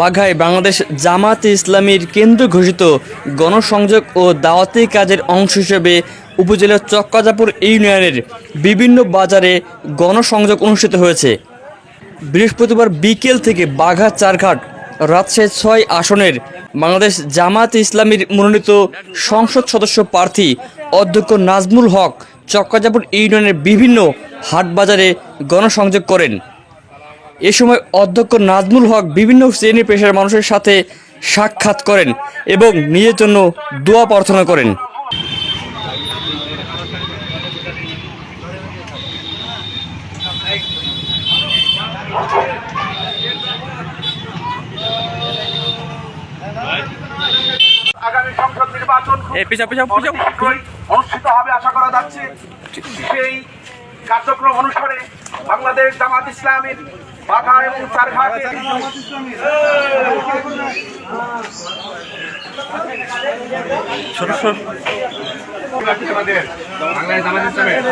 বাঘায় বাংলাদেশ জামাতে ইসলামীর কেন্দ্র ঘোষিত গণসংযোগ ও দাওয়াতি কাজের অংশ হিসেবে উপজেলার চক্কাজাপুর ইউনিয়নের বিভিন্ন বাজারে গণসংযোগ অনুষ্ঠিত হয়েছে। বৃহস্পতিবার বিকেল থেকে বাঘা চারঘাট রাজশাহী ছয় আসনের বাংলাদেশ জামাত ইসলামীর মনোনীত সংসদ সদস্য প্রার্থী অধ্যক্ষ নাজমুল হক চক্কাজাপুর ইউনিয়নের বিভিন্ন হাট বাজারে গণসংযোগ করেন। এ সময় অধ্যক্ষ নাজমুল হক বিভিন্ন শ্রেণি পেশার মানুষের সাথে সাক্ষাৎ করেন এবং নিজের জন্য দোয়া প্রার্থনা করেন। আগামী সংসদ নির্বাচন অনুষ্ঠিত হবে আশা করা যাচ্ছে। সেই কার্যক্রম অনুসারে বাংলাদেশ জামাত ইসলামীর বাঘা এবং চারঘাটে বাংলাদেশ জামাত ইসলামের